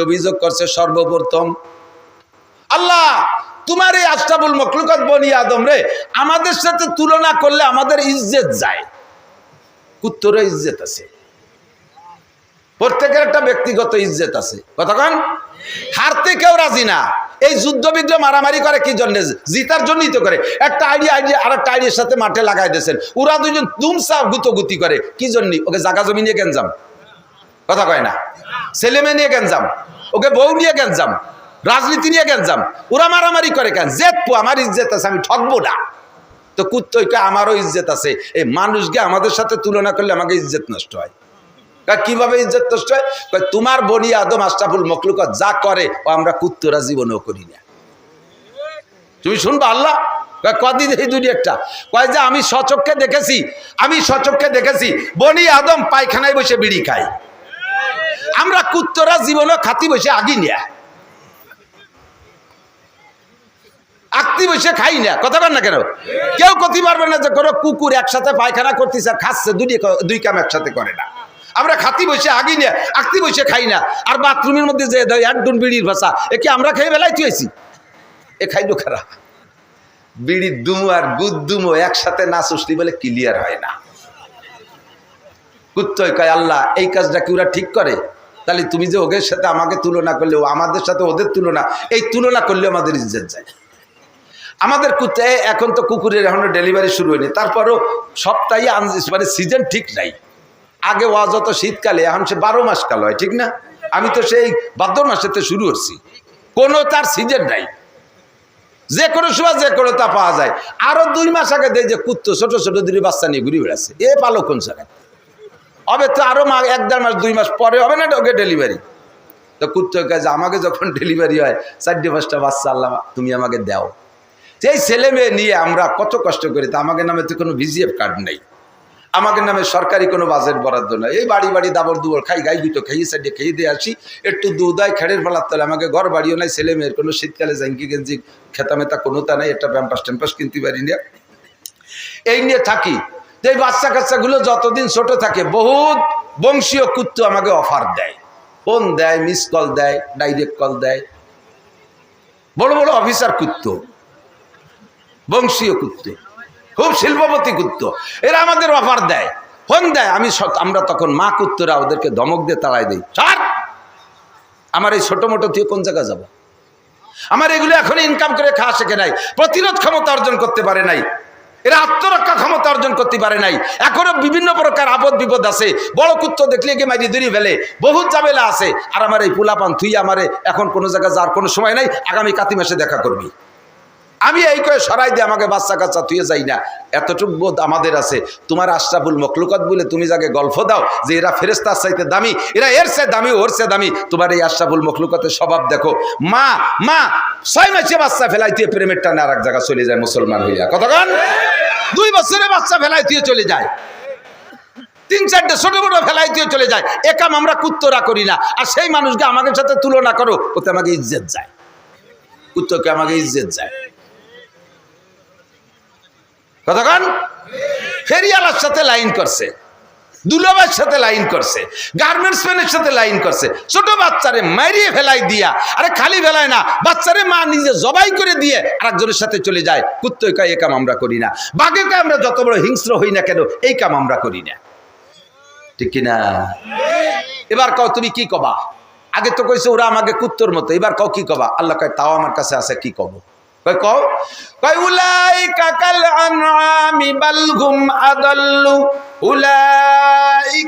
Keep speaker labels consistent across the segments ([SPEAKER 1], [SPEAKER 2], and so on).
[SPEAKER 1] অভিযোগ করছে সর্বপ্রথম, আল্লাহ, তোমার এই আশরাফুল মখলুকত বনি আদম রে, আমাদের সাথে তুলনা করলে আমাদের ইজ্জত যায়। কুত্তরও ইজ্জত আছে। প্রত্যেকের একটা ব্যক্তিগত ইজ্জত আছে। কতক্ষণ হারতে কেউ রাজি না। এই যুদ্ধ বিগ্রহ মারামারি করে কি জন্য? জিতার জন্যই তো করে। একটা আইডিয়া আইডিয়া আর একটা আইডিয়ার সাথে মাঠে লাগাই দিয়েছেন। ওরা দুজন দুমসা গুতোগুতি করে। কি জন্য? ওকে জাগা জমি নিয়ে গেঞ্জাম কথা কয় না। ছেলে মেয়ে নিয়ে গেঞ্জাম, ওকে বউ নিয়ে গেঞ্জাম, রাজনীতি নিয়ে গেঞ্জাম, ওরা মারামারি করে কেন? জেতপু আমার ইজ্জত আছে, আমি ঠকবো না। তো কুত্তইকে আমারও ইজ্জত আছে। এই মানুষকে আমাদের সাথে তুলনা করলে আমাকে ইজ্জত নষ্ট হয়। কীভাবে ইজ্জত নষ্ট হয়? তোমার বনি আদম আশরাফুল মখলুকত যা করে, ও আমরা কুত্তরা জীবনেও করি না। তুমি শুনবা আল্লাহ? কদিন এই দুনিয়াটা? কয়, যে আমি সচক্ষে দেখেছি, আমি সচক্ষে দেখেছি, বনি আদম পায়খানায় বসে বিড়ি খায়। আমরা কুত্তরা জীবনে খাতি বসে আগি নিয়া। আকতি বসে খাই না কথা বল না কেন? কেউ করতে পারবে না যে কোনো কুকুর একসাথে পায়খানা করতেছে আর খাচ্ছে, দুই দুই কাম একসাথে করে না। আমরা খাতি বসে আগি না আকতি বসে খাই না। আর বাথরুমের মধ্যে যে এক ডুন বিড়ির ভাষা, এ কি আমরা খেয়ে বেলায় তুয়েছি এ খাইলো খারাপ বিড়ির দুমো আর গুদ দুমো একসাথে না সুসলি বলে ক্লিয়ার হয় না। কুত্তই কয়, আল্লাহ, এই কাজটা কি ওরা ঠিক করে? তাহলে তুমি যে ওদের সাথে আমাকে তুলনা করলে আমাদের সাথে ওদের তুলনা, এই তুলনা করলে আমাদের ইজ্জত যায়। আমাদের কুত্তে এখন তো কুকুরের এখনও ডেলিভারি শুরু হয়নি, তারপরও সপ্তাহে মানে সিজন ঠিক নাই। আগে ওয়াজ হতো শীতকালে, এখন সে বারো মাস কাল হয়, ঠিক না? আমি তো সেই ভাদ্র মাসেতে শুরু করছি। কোনো তার সিজন নাই। যে কোনো সময় যে কোনো তা পাওয়া যায়। আরও দুই মাস আগে দেয় যে কুত্তো ছোট ছোট দুই বাচ্চা নিয়ে ঘুরে বেড়াচ্ছে। এ পালো কোন জায়গায়? হবে তো আরও মা এক দেড় মাস, দুই মাস পরে হবে না ওকে ডেলিভারি তো কুত্তর কাছে আমাকে যখন ডেলিভারি হয়, চারটে পাঁচটা বাচ্চা আল্লাহ তুমি আমাকে দাও। সেই ছেলে মেয়ে নিয়ে আমরা কত কষ্ট করি, তা আমাকে নামে তো কোনো ভিজিএফ কার্ড নেই। আমাকে নামে সরকারি কোনো বাজেট বরাদ্দ নয় এই বাড়ি বাড়ি দাবর দুবর খাই, গাই দুটো খেয়ে সাইডে খেয়ে দিয়ে আসি। একটু দুধায় খেড়ের ফেলার তলে আমাকে ঘর বাড়িও নাই, ছেলে মেয়ের কোনো শীতকালে জাঙ্কি গেঞ্জি খেতা মেতা কোনো তা নাই, একটা প্যাম্পাস ট্যাম্পাস কিনতে পারি না। এই নিয়ে থাকি। তো এই বাচ্চা কাচ্চাগুলো যতদিন ছোট থাকে, বহুত বংশীয় কুত্তু আমাকে অফার দেয়। ফোন দেয় মিস কল দেয় ডাইরেক্ট কল দেয়। বড় বড় অফিসার কুত্তো, বংশীয় কুত্তো, খুব শিল্পপতি কুত্তো। এরা আমাদের অফার দেয় ফোন দেয়। আমি আমরা তখন মা কুত্তরা ওদেরকে ধমক দিয়ে তাড়াই দিই, ছাড়! আমার এই ছোট মোটো তুই কোন জায়গায় যাব? আমার এগুলো এখন ইনকাম করে খাওয়া শেখে নাই, প্রতিরোধ ক্ষমতা অর্জন করতে পারে নাই। এরা আত্মরক্ষা ক্ষমতা অর্জন করতে পারে নাই। এখনও বিভিন্ন প্রকার আপদ বিপদ আছে। বড় কুত্ত দেখলে গিয়ে মারি দূরি ফেলে। বহুত ঝামেলা আছে। আর আমার এই পুলাপান তুই আমারে এখন কোনো জায়গায় যাওয়ার কোনো সময় নাই। আগামী কাতি মাসে দেখা করবি। আমি এই কয়ে সরাই দিয়ে আমাকে বাচ্চা কাচ্চা তুই যাই না। এতটুক বোধ আমাদের আছে। তোমার আশরাফুল মকলুকত বলে তুমি যাকে গল্প দাও যে এরা ফেরেস্তার চাইতে দামি, এরা এর সে দামি, ওর সে দামি। তোমার এই আশরাফুল মখলুকতের স্বভাব দেখো। মা মা ছয় মাসে বাচ্চা ফেলাই তুই প্রেমের টানে আর এক জায়গা চলে যায় মুসলমান হইয়া। কতক্ষণ দুই বছরে বাচ্চা ফেলাই তুই চলে যায়। তিন চারটে ছোট বড় ফেলাই দিয়ে চলে যায়। একাম আমরা কুত্তরা করি না। আর সেই মানুষকে আমাদের সাথে তুলনা করো, ওতে আমাকে ইজ্জত যায়। কুত্তকে আমাকে ইজ্জত যায়। কতক্ষণ ফেরিয়ালার সাথে লাইন করছে। দুলাবার সাথে লাইন করছে গার্মেন্টস ম্যানের সাথে লাইন করছে। ছোট বাচ্চারে মারিয়ে ফেলাই দিয়া, আরে খালি ফেলায় না, বাচ্চারে মা নিজে জবাই করে দিয়ে আরেকজনের সাথে চলে যায়। কুত্তই কয়, এ কাম আমরা করি না। বাঘে কয়, আমরা যত বড় হিংস্র হই না কেন, এই কাম আমরা করি না। ঠিক কিনা? এবার কও, তুমি কি কবা? আগে তো কইছে, ওরা আমাকে কুত্তর মতো। এবার কও, কি কবা? আল্লাহ কয়, তাও আমার কাছে আছে, কি কব? কও। উলাই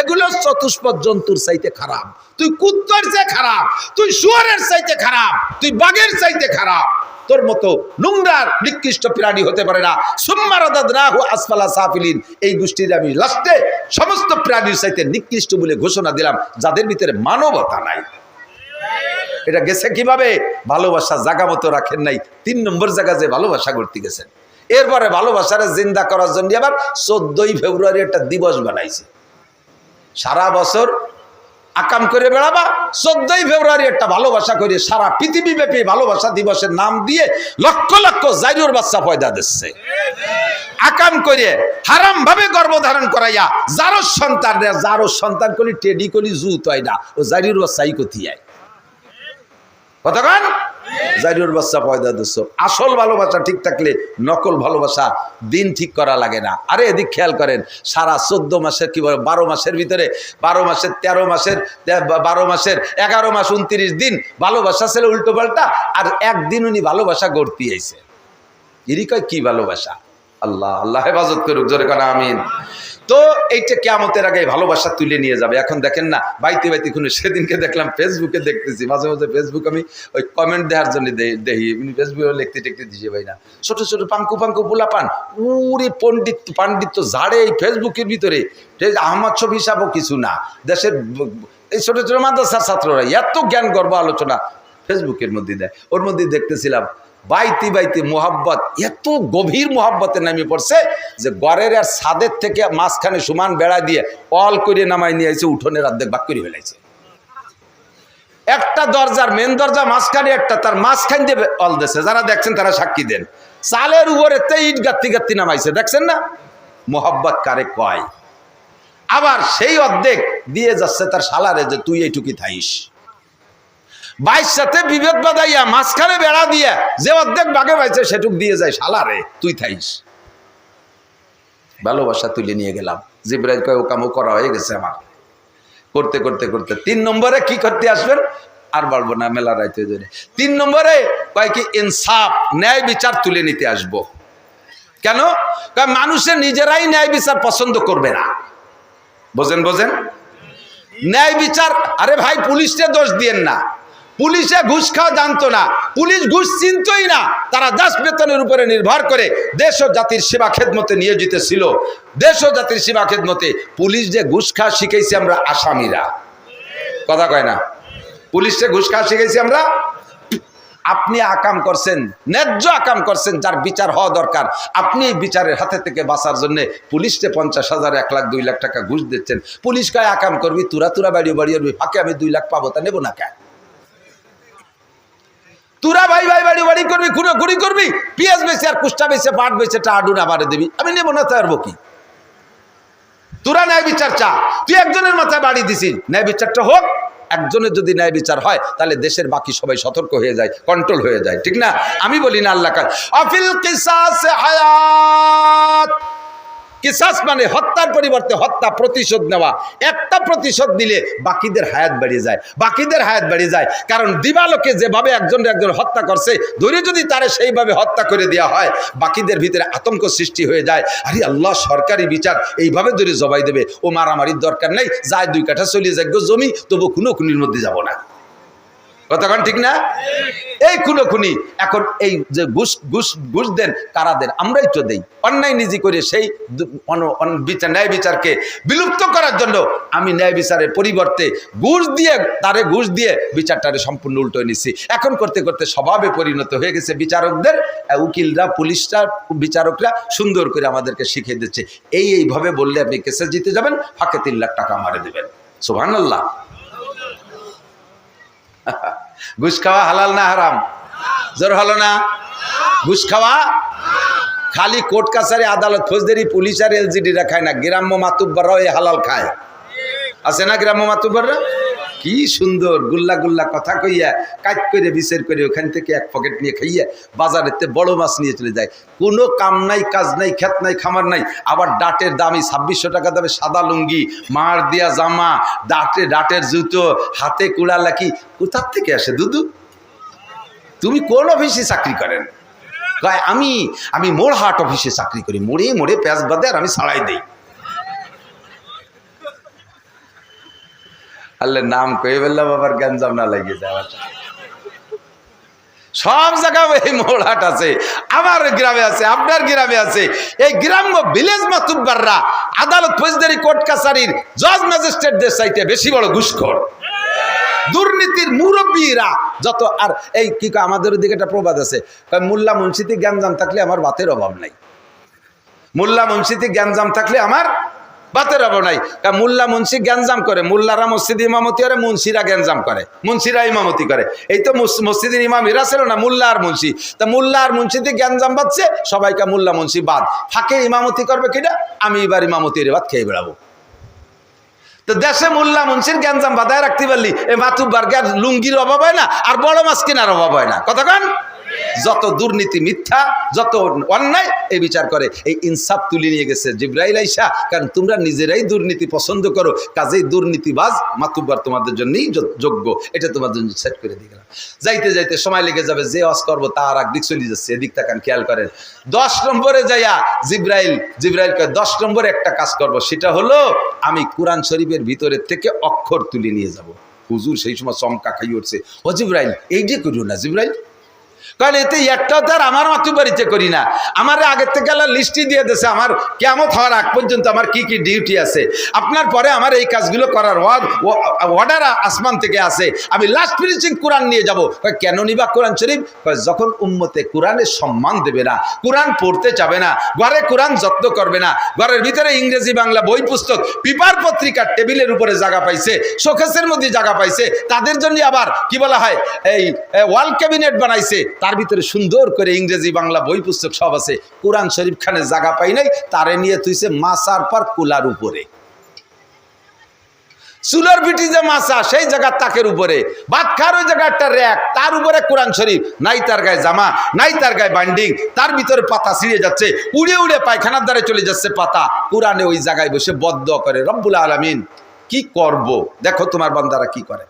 [SPEAKER 1] এগুলো চতুষ্পদ জন্তুর চাইতে খারাপ। তুই কুত্তর চেয়ে খারাপ, তুই শুয়ারের চাইতে খারাপ, তুই বাঘের চাইতে খারাপ। তোর মতো নোংরার নিকৃষ্ট প্রাণী হতে পারে না। সুম্মারাহু আসফালা সাফিলিন। এই গোষ্ঠীর আমি লাস্টে সমস্ত প্রাণীর চাইতে নিকৃষ্ট বলে ঘোষণা দিলাম, যাদের ভিতরে মানবতা নাই। এটা গেছে কীভাবে? ভালোবাসা জাগা মতো রাখেন নাই। তিন নম্বর জায়গা যে ভালোবাসা করতে গেছেন। এরপরে ভালোবাসারে জিন্দা করার জন্য আবার চোদ্দই ফেব্রুয়ারি একটা দিবস বানাইছে। সারা বছর আকাম করে বেড়াবা। চোদ্দই ফেব্রুয়ারি একটা ভালোবাসা করে সারা পৃথিবী ব্যাপী ভালোবাসা দিবসের নাম দিয়ে লক্ষ লক্ষ জাইরুর বাচ্চা পয়দা দিচ্ছে। আকাম করে হারাম ভাবে গর্ভধারণ করাইয়া যারো সন্তান যারো সন্তান করি টেডি করি জুত হয় না, ও জাইরুর বাচ্চাই কোথিয়ায় কতক্ষণ জারির বাচ্চা পয়দা দিচ্ছ আসল ভালোবাসা ঠিক থাকলে নকল ভালোবাসা দিন ঠিক করা লাগে না। আরে এদিক খেয়াল করেন, সারা চোদ্দ মাসের কি বলে, বারো মাসের ভিতরে, বারো মাসের, তেরো মাসের বারো মাসের, এগারো মাস, উনত্রিশ দিন ভালোবাসা ছিল উল্টো পাল্টা আর একদিন উনি ভালোবাসা গড়তি আইছে এরই কয় কি ভালোবাসা? আল্লাহ আল্লাহ হেফাজত করুক, জোরে কানা, আমিন। তো এইটা কেমতের আগে ভালোবাসা তুলে নিয়ে যাবে। এখন দেখেন না, বাইতে বাইতে কোনো সেদিনকে দেখলাম ফেসবুকে দেখতেছি। মাঝে মাঝে ফেসবুক আমি ওই কমেন্ট দেওয়ার জন্য দেখি। ফেসবুকে লিখতে টেখতে দিছে ভাই না ছোট ছোট পাঙ্কু পাঙ্কু পোলা পান উরে পণ্ডিত, পাণ্ডিত্য ঝাড়ে এই ফেসবুকের ভিতরে। আহমদ ছবি হিসাবও কিছু না। দেশের এই ছোট ছোট মাদ্রাসার ছাত্ররা এত জ্ঞান, গর্ব, আলোচনা ফেসবুকের মধ্যে দেয়। ওর মধ্যে দেখতেছিলাম বাইতি বাইতি মোহাব্বত, এত গভীর মোহাব্বতে নামে পড়ছে যে গড়ের আর ছাদের থেকে মাঝখানে সমান বেড়া দিয়ে অল করে নামাই নিয়ে আইছে, উঠোনের অর্ধেক বাক করে ফেলাইছে। একটা দরজার মেন দরজা মাঝখানে, একটা তার মাঝখান দিয়ে অল দেছে যারা দেখছেন তারা সাক্ষী দেন। চালের উপরে তে ইট গাত্তি গাত্তি নামাইছে, দেখছেন না? মোহাব্বত কারে কয়? আবার সেই অর্ধেক দিয়ে যাচ্ছে তার শালারে যে তুই এইটুকি থাইস বাইশ সাথে বিভেদ বাদাইয়া মাঝখানে বেড়া দিয়া যে অর্ধেক বাঘে পাইছে, সেটুক দিয়ে যায় শালারে তুই থাইস। ভালোবাসা তুলে নিয়ে গেলাম। জিব্রাইল কয় ও করা হয়ে গেছে আমার। করতে করতে করতে তিন নম্বরে কি করতে আসবেন? আর বলব না, মেলা রাইতে ধরে। তিন নম্বরে কয় কি, ইনসাফ, ন্যায় বিচার তুলে নিতে আসব। কেন? মানুষের নিজেরাই ন্যায় বিচার পছন্দ করবে না। বোঝেন বোঝেন? ন্যায় বিচার, আরে ভাই পুলিশকে দোষ দিয়েন না। পুলিশে ঘুষ খাওয়া জানতো না। পুলিশ ঘুষ চিনতই না। তারা দাস বেতনের উপরে নির্ভর করে দেশ ও জাতির সেবা খেদমতে নিয়োজিত ছিল। দেশ ও জাতির সেবা খেদমতে পুলিশ যে ঘুষ খাওয়া শিখেছি আমরা আসামিরা। কথা কয় না? পুলিশে ঘুষ খাওয়া শিখেছি আমরা? আপনি আকাম করছেন, ন্যায্য আকাম করছেন যার বিচার হওয়া দরকার। আপনি এই বিচারের হাতে থেকে বাঁচার জন্য পুলিশকে পঞ্চাশ হাজার, এক লাখ, দুই লাখ টাকা ঘুষ দিচ্ছেন। পুলিশ কয়, আকাম করবি, তুরা তুরা বাড়িয়ে বাড়িয়ে ফাঁকে আমি দুই লাখ পাবো, তা নেব না কেন? তুরা ভাই ভাই বাড়ি বাড়ি করবি খুঁড়ো খুঁড়ি করবি, পিঁয়াজ বেছে আর কুষ্টা বেছে, পাট বেছে, টা আডুন আবারে দিবি। আমি নেব না পারব কি তোরা ন্যায় বিচার চা। তুই একজনের মাথায় বাড়ি দিছিস। ন্যায় বিচারটা হোক, একজনের যদি ন্যায় বিচার হয়, তাহলে দেশের বাকি সবাই সতর্ক হয়ে যায় কন্ট্রোল হয়ে যায়, ঠিক না? আমি বলি না আল্লাহ কাল অফিল কিসাস হায়াত। কিসাস মানে হত্যার পরিবর্তে হত্যা, প্রতিশোধ নেওয়া। একটা প্রতিশোধ দিলে বাকিদের হায়াত বেড়ে যায়, বাকিদের হায়াত বেড়ে যায়। কারণ দিবালোকে যেভাবে একজন একজন হত্যা করছে ধরে যদি তারে সেইভাবে হত্যা করে দেওয়া হয়, বাকিদের ভিতরে আতঙ্ক সৃষ্টি হয়ে যায়। আরে আল্লাহ, সরকারি বিচার এইভাবে ধরে জবাই দেবে। ও মারামারির দরকার নেই, যায় দুই কাঠা চলিয়ে গো জমি, তবু কোনো খুনির মধ্যে যাব না। কতক্ষণ ঠিক না? এই খুনো খুনি, এখন এই যে ঘুষ ঘুষ ঘুষ দেন কারা দেন আমরাই তো দেই। অন্যায় নিজে করে সেই বিচার, ন্যায় বিচারকে বিলুপ্ত করার জন্য আমি ন্যায় বিচারের পরিবর্তে ঘুষ দিয়ে, তারে ঘুষ দিয়ে বিচারটারে সম্পূর্ণ উল্টো নিচ্ছি এখন করতে করতে স্বভাবে পরিণত হয়ে গেছে বিচারকদের উকিলরা, পুলিশরা, বিচারকরা সুন্দর করে আমাদেরকে শিখিয়ে দিচ্ছে। এই, এইভাবে বললে আপনি কেসে জিতে যাবেন ফাঁকে তিন লাখ টাকা মারে দেবেন। সুহান আল্লাহ ঘুষ খাওয়া হালাল না হারাম? জোর হলো না? ঘুষ খাওয়া? খালি কোর্ট কাছারি, আদালত ফৌজদারি, পুলিশ আর এলজিডিরা খায় না। গ্রাম্য মাতুব্বাররাও এই হালাল খায়। আছে না গ্রাম্য মাতুব্বাররা? কি সুন্দর, গুল্লা গুল্লা কথা কইয়া কাজ করে বিচার করে ওখান থেকে এক পকেট নিয়ে খাইয়া বাজারেতে বড় মাছ নিয়ে চলে যায়। কোনো কাম নাই, কাজ নাই, খেত নাই, খামার নাই। আবার ডাটের দামি ছাব্বিশশো টাকা দামে সাদা লুঙ্গি, মার দিয়া জামা, ডাটে ডাটের জুতো, হাতে কুড়া লাকি কোথার থেকে আসে দুদু? তুমি কোন অফিসে চাকরি করেন? আমি আমি মোড় হাট অফিসে চাকরি করি, মোড়ে মোড়ে পেঁয়াজ বাদে আর আমি ছাড়াই দেই। আল্লাহ নাম কয়ে বললাম আবার গ্যাঞ্জাম না লাগিয়ে যায় সব জায়গায় এই মোড়হাট আছে, আমার গ্রামে আছে, আপনার গ্রামে আছে। এই গ্রাম্য ভিলেজ মাতুব্বাররা আদালত ফৌজদারি কোর্ট কাছারির জজ ম্যাজিস্ট্রেটদের চাইতে বেশি বড় ঘুষখোর। দুর্নীতির মুরব্বীরা যত, আর এই কি আমাদের দিকে একটা প্রবাদ আছে মোল্লা মুন্সিতে জ্ঞানজাম থাকলে আমার বাতের অভাব নাই। মোল্লা মুন্সিতে জ্ঞানজাম থাকলে আমার বাতের অভাব নাই। মুল্লা মুন্সি গ্যাঞ্জাম করে, মুল্লারা মসজিদ ইমামতি করে, মুন্সিরা গ্যাঞ্জাম করে, মুন্সিরা ইমামতি করে। এই তো মস- মসজিদের ইমাম এরা ছিল না, মুল্লা আর মুন্সি। তা মুল্লা আর মুন্সিতে গ্যাঞ্জাম বাজছে সবাইকে মুল্লা মুন্সি বাদ ফাঁকে ইমামতি করবে কিনা? আমি এবার ইমামতির বাদ খেয়ে বেড়াবো। তো দেশে মোল্লা মুন্সির গ্যাঞ্জাম বাধায় রাখতে পারলি, এ গ্যাস লুঙ্গির অভাব হয় না, আর বড় মাছ কেনার অভাব হয় না। কথা কন? যত দুর্নীতি মিথ্যা, যত অন্যায় এই বিচার করে। এই ইনসাফ তুলে নিয়ে গেছে জিব্রাইল আইসা। কারণ তোমরা নিজেরাই দুর্নীতি পছন্দ করো, কাজেই দুর্নীতিবাজ, মাতুব্বার তোমাদের জন্যই যোগ্য। এটা তোমাদের জন্য সেট করে দিয়ে গেলাম। যাইতে যাইতে সময় লেগে যাবে, যে অস করব তার একদিক চলে যাচ্ছে, এদিক তাকান, খেয়াল করেন। দশ নম্বরে যাইয়া জিব্রাইল জিব্রাইল দশ নম্বরে একটা কাজ করব, সেটা হলো আমি কোরআন শরীফের ভিতরের থেকে অক্ষর তুলে নিয়ে যাব। হুজুর সেই সময় চমকা খাই উঠছে, ও জিব্রাইল, এই যে করিও না জিব্রাইল। কারণ এতে একটাও তার আমার মাতৃ বাড়িতে করি না। আমার আগের থেকে আল্লাহ লিস্টই দিয়ে দিয়েছে, আমার কেমন হওয়ার আগ পর্যন্ত আমার কি কি ডিউটি আছে। আপনার পরে আমার এই কাজগুলো করার অর্ডার আসমান থেকে আসে আমি লাস্ট ফিনিশিং কোরআন নিয়ে যাব। কেন নিবা কোরআন শরীফ? যখন উম্মতে কোরআনের সম্মান দেবে না, কোরআন পড়তে যাবে না, ঘরে কোরআন যত্ন করবে না, ঘরের ভিতরে ইংরেজি, বাংলা বই পুস্তক, পেপার পত্রিকার টেবিলের উপরে জায়গা পাইছে, শোকেসের মধ্যে জায়গা পাইছে, তাদের জন্য আবার কি বলা হয়, এই ওয়াল ক্যাবিনেট বানাইছে তার ভিতরে সুন্দর করে ইংরেজি বাংলা বই পুস্তক সব আছে। কোরআন শরীফ খানে জায়গা পাই নাই, তারে নিয়ে তুইছে মাসার পর কুলার উপরে। চুলার পিটি যে মাছা, সেই জায়গার তাকের উপরে। ভাত খাওয়ার ওই জায়গায় একটা র্যাক, তার উপরে কোরআন শরীফ। নাই তার গায়ে জামা, নাই তার গায়ে বান্ডিং, তার ভিতরে পাতা ছিঁড়ে যাচ্ছে, উড়ে উড়ে পায়খানার দ্বারে চলে যাচ্ছে পাতা। কোরআনে ওই জায়গায় বসে বদ্ধ করে, রব্বুল আলমিন, কি করব? দেখো তোমার বান্দারা কি করে।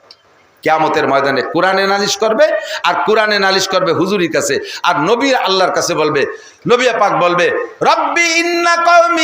[SPEAKER 1] কেয়ামতের ময়দানে কোরআনে নালিশ করবে আর কোরআনে নালিশ করবে হুজুরির কাছে। আর নবী আল্লাহর কাছে বলবে, নবী পাক বলবে, রব্বি ইন্না কওমি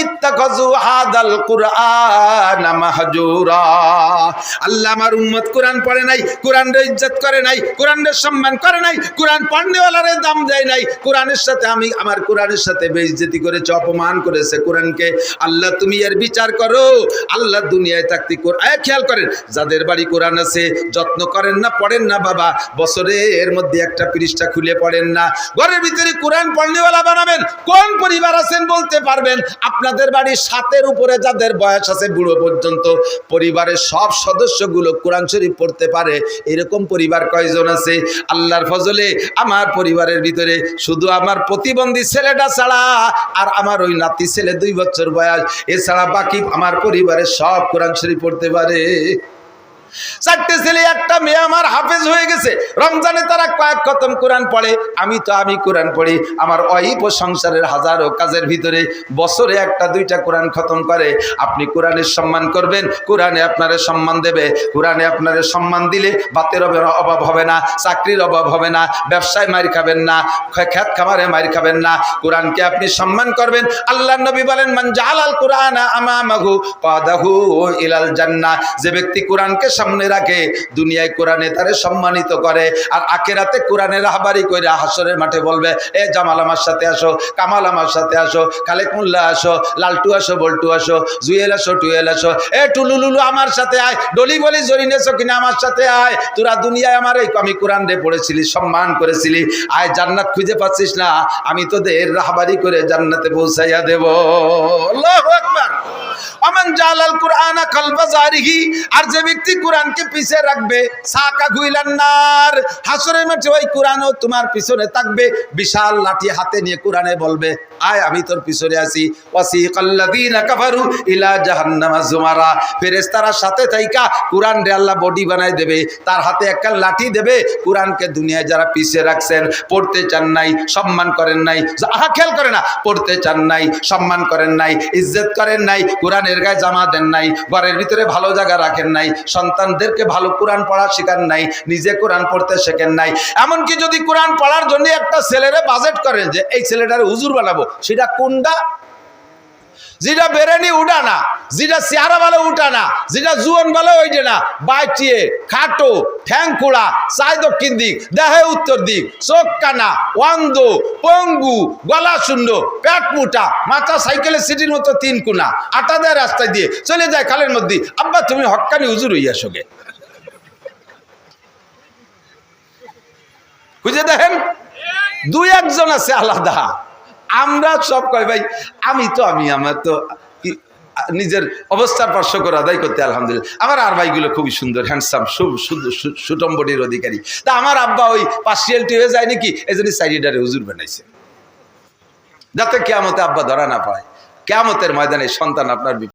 [SPEAKER 1] অপমান করেছে কোরআনকে। আল্লাহ তুমি এর বিচার করো। আল্লাহ দুনিয়ায় থাকতে কোরআন খেয়াল করেন, যাদের বাড়ি কোরআন আছে, যত্ন করেন না, পড়েন না বাবা। বছরে এর মধ্যে একটা পৃষ্ঠা খুলে পড়েন না। ঘরের ভিতরে কোরআন পড়নেওয়ালা বানাবেন, কোন পরিবার আছেন বলতে পারবেন? আপনাদের বাড়ির সাতের উপরে যাদের বয়স আছে বুড়ো পর্যন্ত, পরিবারের সব সদস্যগুলো কোরআন শরীফ পড়তে পারে, এরকম পরিবার কয়জন আছে? আল্লাহর ফজলে আমার পরিবারের ভিতরে শুধু আমার প্রতিবন্ধী ছেলেটা ছাড়া আর আমার ওই নাতি ছেলে দুই বছর বয়স, এছাড়া বাকি আমার পরিবারের সব কোরআন শরীফ পড়তে পারে। চারটে ছেলে, একটা মেয়ে আমার হাফেজ হয়ে গেছে। রমজানে তারা কয়েক খতম কোরআন পড়ে, আমি তো আমি কোরআন পড়ি। আমার অহিপ সংসারের হাজারো কাজের ভিতরে বছরে একটা, দুইটা কোরআন খতম করে। আপনি কোরআনের সম্মান করবেন, কোরআনে আপনারে সম্মান দেবে। কোরআনে আপনারে সম্মান দিলে বাতের অভাব- হবে না, চাকরির অভাব হবে না, ব্যবসায় মার খাবেন না খ্যাত খামারে মার খাবেন না। কোরআনকে আপনি সম্মান করবেন। আল্লাহ নবী বলেন, মান জালাল কোরআন আমামাহু পাদাহু ইলাল জান্নাহ। যে ব্যক্তি কোরআনকে সামনে রাখে। দুনিয়ায় কোরআনে তারে সম্মানিত করে, আর আখেরাতে কোরআনের রাহবারি করে হাসরের মাঠে বলবে, এ জামাল আমার সাথে আসো, কামাল আমার সাথে আসো, খালেক আসো, লালটু আসো, বল্টু আসো, জুয়েল আসো, টুয়েল আসো, এ টুলুলুলু আমার সাথে আয়, ডলি বলি জরিনেছো কিনা আমার সাথে আয়, তোরা দুনিয়ায় আমার এই আমি কোরআন রে পড়েছিলি, সম্মান করেছিলি, আয় জান্নাত খুঁজে পাচ্ছিস না, আমি তোদের রাহবারি করে জান্নাতে পৌঁছাইয়া দেব। আল্লাহু আকবার। অমান জালাল কুরআন আর যে ব্যক্তি পিছে রাখবে, সাকা মাঠে ওই তোমার পিছনে থাকবে, বিশাল লাঠি হাতে নিয়ে কোরআনে বলবে, আয়, আমি তোর পিছনে আছি। কাফারু ইলা জাহান্নামা জুমারা। ফেরেশতারা সাথে থাইকা কোরআন রে আল্লাহ বডি দেবে, তার হাতে একটা লাঠি দেবে, কোরআনকে দুনিয়ায় যারা পিছে রাখছেন, পড়তে চান নাই, সম্মান করেন নাই আহা খেয়াল করে না, পড়তে চান নাই, সম্মান করেন নাই, ইজ্জত করেন নাই কোরআনের গায়ে জামা দেন নাই, ঘরের ভিতরে ভালো জায়গা রাখেন নাই, সন্তানদেরকে ভালো কোরআন পড়া শেখান নাই, নিজে কোরআন পড়তে শেখেন নাই। এমনকি যদি কোরআন পড়ার জন্য একটা ছেলেরে বাজেট করেন যে, এই ছেলেটারে হুজুর বানাবো সেটা কোনটা? যেটা বেরেনি উঠা না, যেটা চেহারা ভালো উঠা না, যেটা জুয়ন ভালো ওইটা না। বাইটিয়ে খাটো ঠ্যাং খোড়া চাই দক্ষিণ দিক, দেহে উত্তর দিক, চোখ কানা, অন্ধ, পঙ্গু, গলা শূন্য, পেট মুটা, মাথা সাইকেলের সিটির মতো তিন কুনা, আটা দেয় রাস্তায় দিয়ে, চলে যায় খালের মধ্যে। আব্বা, তুমি হক্কানি হুজুর হইয়া সঙ্গে খুঁজে দেখেন? দুই একজন আছে আলাদা। আমরা সব কয়, ভাই, আমি তো, আমি, আমার তো নিজের অবস্থার পার্শ্ব করে আদায় করতে, আলহামদুলিল্লাহ। আমার আর ভাইগুলো খুবই সুন্দর হ্যান্ডসাম সুটম্বটির অধিকারী। তা আমার আব্বা ওই পার্সিয়ালটি হয়ে যায় নাকি? এই জন্য সাইডিডারে হুজুর বানাইছে। যাতে কেয়ামতে আব্বা ধরা না পায়। কেয়ামতের ময়দানে সন্তান আপনার